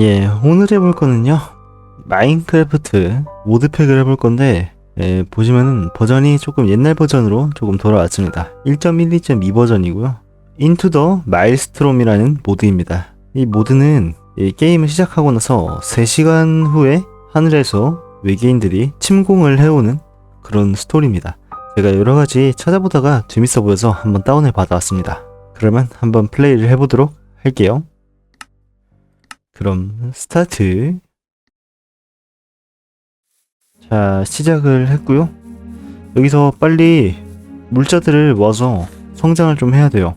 예, 오늘 해볼 거는요. 마인크래프트 모드팩을 해볼 건데, 예, 보시면은 버전이 조금 옛날 버전으로 조금 돌아왔습니다. 1.1, 2.2 버전이고요. 인투 더 마일스트롬이라는 모드입니다. 이 모드는 이 게임을 시작하고 나서 3시간 후에 하늘에서 외계인들이 침공을 해오는 그런 스토리입니다. 제가 여러 가지 찾아보다가 재밌어 보여서 한번 다운을 받아왔습니다. 그러면 한번 플레이를 해보도록 할게요. 그럼 스타트. 자, 시작을 했고요. 여기서 빨리 물자들을 모아서 성장을 좀 해야 돼요.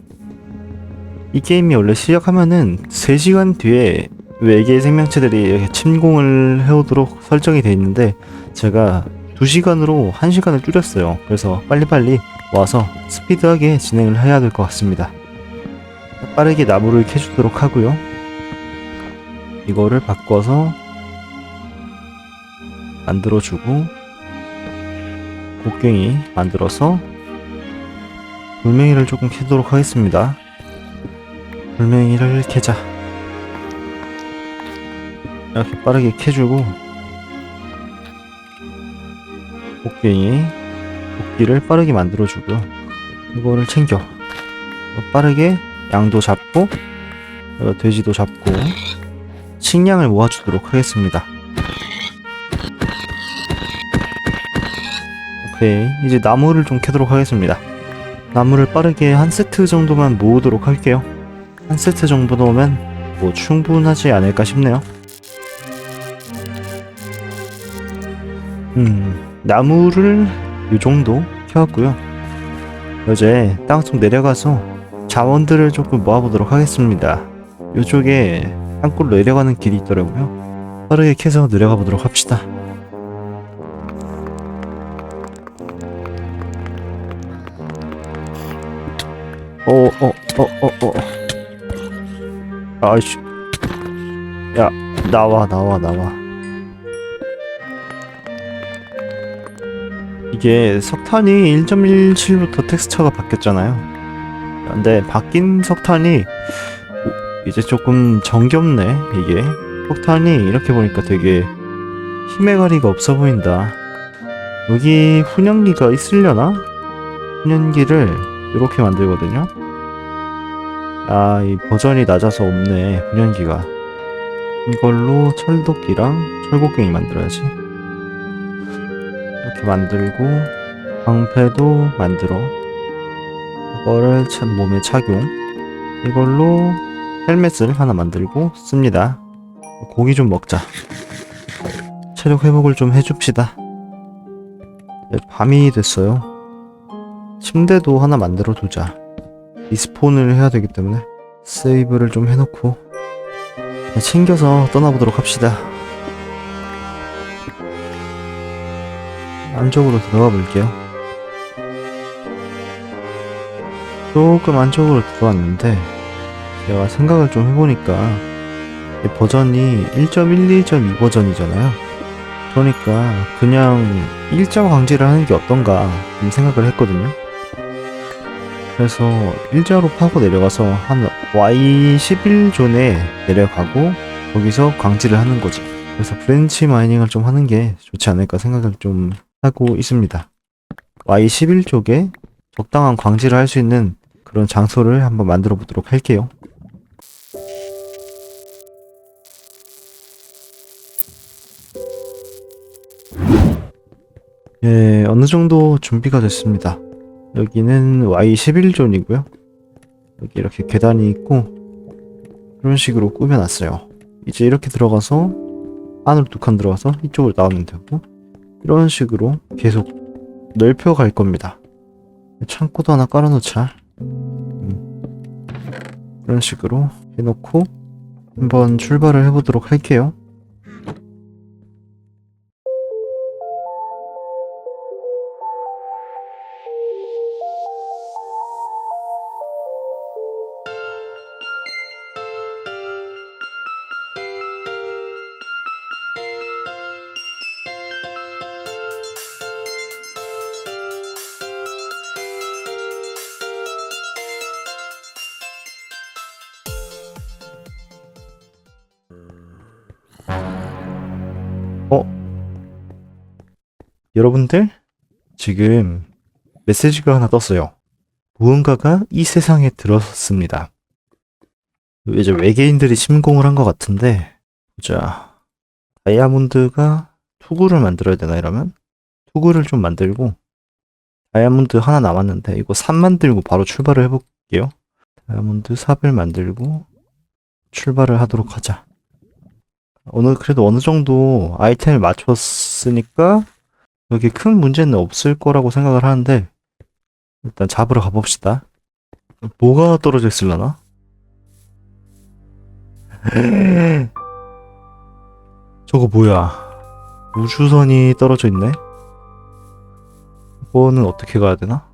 이 게임이 원래 시작하면은 3시간 뒤에 외계 생명체들이 이렇게 침공을 해오도록 설정이 되어 있는데 제가 2시간으로 1시간을 줄였어요. 그래서 빨리빨리 와서 스피드하게 진행을 해야 될 것 같습니다. 빠르게 나무를 캐주도록 하고요. 이거를 바꿔서 만들어주고 곡괭이 만들어서 돌멩이를 조금 캐도록 하겠습니다. 돌멩이를 캐자. 이렇게 빠르게 캐주고 곡괭이 곡기를 빠르게 만들어주고요. 이거를 챙겨 빠르게 양도 잡고 어, 돼지도 잡고 식량을 모아주도록 하겠습니다. 오케이 이제 나무를 좀 캐도록 하겠습니다. 나무를 빠르게 한 세트 정도만 모으도록 할게요. 한 세트 정도 넣으면 뭐 충분하지 않을까 싶네요. 음 나무를 이 정도 캐왔고요. 이제 땅 속 내려가서 자원들을 조금 모아보도록 하겠습니다. 이쪽에 땅굴로 내려가는 길이 있더라고요. 빠르게 캐서 내려가 보도록 합시다. 어, 어, 어, 어, 어. 아이씨. 야, 나와, 나와, 나와. 이게 석탄이 1.17부터 텍스처가 바뀌었잖아요. 근데 바뀐 석탄이 오, 이제 조금 정겹네, 이게. 석탄이 이렇게 보니까 되게 힘의 가리가 없어 보인다. 여기 훈연기가 있으려나? 훈연기를 이렇게 만들거든요. 아, 이 버전이 낮아서 없네, 훈연기가. 이걸로 철도끼랑 철곡갱이 만들어야지. 이렇게 만들고, 방패도 만들어. 이거를 참 몸에 착용. 이걸로 헬멧을 하나 만들고 씁니다. 고기 좀 먹자. 체력 회복을 좀 해줍시다. 네, 밤이 됐어요. 침대도 하나 만들어 두자. 리스폰을 해야 되기 때문에 세이브를 좀 해놓고 네, 챙겨서 떠나보도록 합시다. 안쪽으로 들어가 볼게요. 조금 안쪽으로 들어왔는데 제가 생각을 좀 해보니까 이 버전이 1.1, 2.2 버전이잖아요. 그러니까 그냥 일자 광질을 하는 게 어떤가 좀 생각을 했거든요. 그래서 일자로 파고 내려가서 한 Y11존에 내려가고 거기서 광질을 하는 거죠. 그래서 브랜치 마이닝을 좀 하는 게 좋지 않을까 생각을 좀 하고 있습니다. Y11 쪽에 적당한 광질을 할수 있는 그런 장소를 한번 만들어 보도록 할게요. 예, 어느 정도 준비가 됐습니다. 여기는 Y11존이고요. 여기 이렇게 계단이 있고 이런 식으로 꾸며놨어요. 이제 이렇게 들어가서 안으로 두 칸 들어가서 이쪽으로 나오면 되고 이런 식으로 계속 넓혀 갈 겁니다. 창고도 하나 깔아놓자. 음. 이런 식으로 해놓고 한번 출발을 해보도록 할게요. 어? 여러분들? 지금 메시지가 하나 떴어요. 무언가가 이 세상에 들어섰습니다. 이제 외계인들이 침공을 한 것 같은데, 보자. 다이아몬드가 투구를 만들어야 되나, 이러면? 투구를 좀 만들고, 다이아몬드 하나 남았는데, 이거 삽 만들고 바로 출발을 해볼게요. 다이아몬드 삽을 만들고, 출발을 하도록 하자. 오늘 그래도 어느 정도 아이템을 맞췄으니까, 여기 큰 문제는 없을 거라고 생각을 하는데, 일단 잡으러 가봅시다. 뭐가 떨어져 있을라나? 저거 뭐야? 우주선이 떨어져 있네? 이거는 어떻게 가야 되나?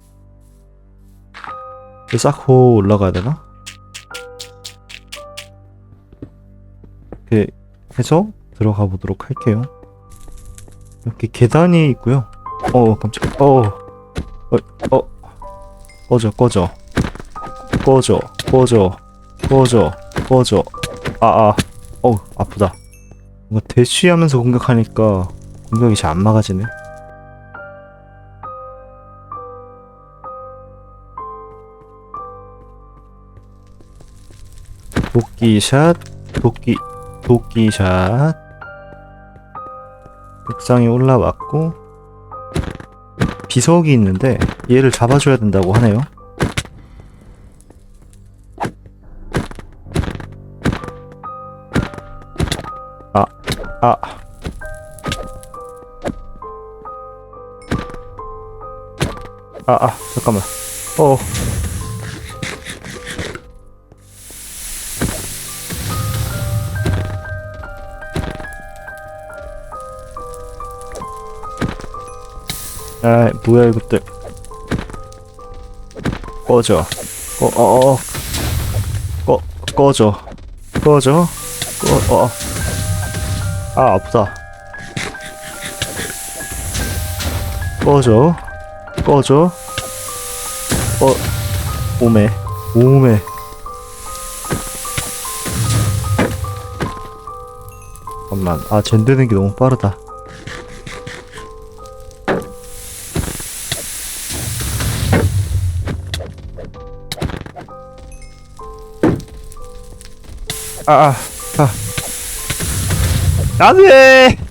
쌓고 올라가야 되나? 이렇게 해서 들어가 보도록 할게요. 이렇게 계단이 있고요. 어, 깜짝, 어, 어, 어, 꺼져, 꺼져, 꺼져, 꺼져, 꺼져, 꺼져. 아, 아, 어우, 아프다. 뭔가 대쉬하면서 공격하니까 공격이 잘 안 막아지네. 도끼 샷, 도끼, 도끼샷. 옥상에 올라왔고, 비석이 있는데, 얘를 잡아줘야 된다고 하네요. 아, 아. 아, 아, 잠깐만. 어. 아, 뭐야 이것들. 꺼져. 어, 어, 어. 꺼, 꺼져. 꺼져. 꺼, 어. 아, 아프다. 꺼져. 꺼져. 어, 오메. 오메. 잠깐만. 아, 젠되는 게 너무 빠르다. 아, 아, 아. 안 돼!